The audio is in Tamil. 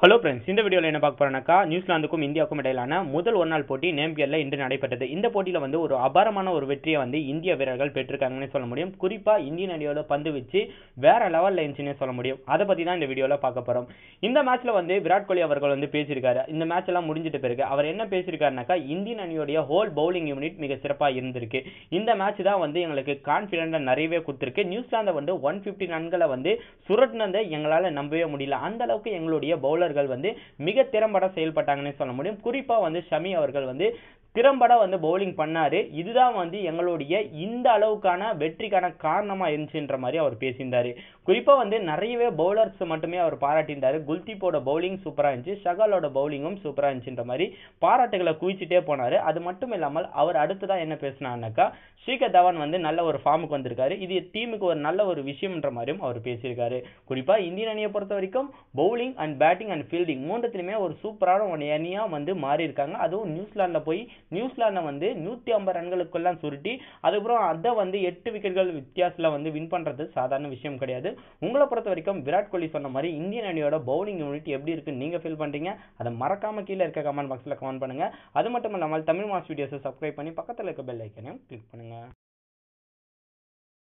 ஹலோ ஃப்ரெண்ட்ஸ் இந்த வீடியோவில் என்ன பார்க்க போறோம்னாக்கா நியூசிலாந்துக்கும் இந்தியாவுக்கும் இடையிலான முதல் ஒரு நாள் போட்டி நேம்பியரில் இன்று நடைபெற்றது. இந்த போட்டியில் வந்து ஒரு அபாரமான ஒரு வெற்றியை வந்து இந்திய வீரர்கள் பெற்றிருக்காங்கன்னு சொல்ல முடியும். குறிப்பாக இந்தியன் அணியோட பந்து வச்சு வேற லெவலில் இருந்துச்சுன்னே சொல்ல முடியும். அதை பற்றி தான் இந்த வீடியோவில் பார்க்க போகிறோம் இந்த மேட்ச்சில் வந்து விராட் கோலி அவர்கள் வந்து பேசியிருக்காரு. இந்த மேட்ச் எல்லாம் முடிஞ்சிட்டு பிறகு அவர் என்ன பேசியிருக்காருனாக்கா இந்தியன் அணியோடைய ஹோல் பவுலிங் யூனிட் மிக சிறப்பாக இருந்திருக்கு. இந்த மேட்ச் தான் வந்து எங்களுக்கு கான்ஃபிடென்ட்டாக நிறையவே கொடுத்துருக்கு. நியூசிலாந்தை வந்து ஒன் ஃபிஃப்டி ரன்களை வந்து சுரட்டினதை எங்களால் நம்பவே முடியல. அந்த அளவுக்கு எங்களுடைய வீரர்கள் வந்து மிக திறம்பட செயல்பட்டாங்கன்னு சொல்ல முடியும். குறிப்பாக வந்து ஷமி அவர்கள் வந்து திறம்பட வந்து பவுலிங் பண்ணாரு. இதுதான் வந்து எங்களுடைய இந்த அளவுக்கான வெற்றிக்கான காரணமா இருந்துச்சுன்ற மாதிரி அவர் பேசியிருந்தாரு. குறிப்பா வந்து நிறையவே பவுலர்ஸ் மட்டுமே அவர் பாராட்டியிருந்தாரு. குல்தீப்போட பவுலிங் சூப்பரா இருந்துச்சு. ஷகாலோட பவுலிங்கும் சூப்பரா இருந்துச்சுன்ற மாதிரி பாராட்டுகளை குவிச்சிட்டே போனாரு. அது மட்டும் இல்லாமல் அவர் அடுத்ததாக என்ன பேசினாருனாக்கா ஸ்ரீகர் தவான் வந்து நல்ல ஒரு ஃபார்முக்கு வந்திருக்காரு. இது டீமுக்கு ஒரு நல்ல ஒரு விஷயம்ன்ற மாதிரியும் அவர் பேசியிருக்காரு. குறிப்பா இந்தியன் அணியை பொறுத்த வரைக்கும் bowling and batting and fielding மூன்றத்துலையுமே ஒரு சூப்பரான ஒரு அணியா வந்து மாறி இருக்காங்க அதுவும் நியூசிலாந்துல போய் நியூசிலாந்தை வந்து நூற்றி ஐம்பது ரன்களுக்கெல்லாம் சுருட்டி அதுக்கப்புறம் அதை வந்து எட்டு விக்கெட்கள் வித்தியாசத்தில் வந்து வின் பண்ணுறது சாதாரண விஷயம் கிடையாது. உங்களை பொறுத்த வரைக்கும் விராட் கோலி சொன்ன மாதிரி இந்தியன் அணியோட பவுலிங் யூனிட் எப்படி இருக்குன்னு நீங்கள் ஃபீல் பண்ணுறீங்க அதை மறக்காமல் கீழே இருக்க கமெண்ட் பாக்ஸில் கமெண்ட் பண்ணுங்கள் அது மட்டும் இல்லாமல் தமிழ் மாஸ் வீடியோஸை சப்ஸ்கிரைப் பண்ணி பக்கத்தில் இருக்க பெல் ஐக்கனையும் கிளிக் பண்ணுங்கள்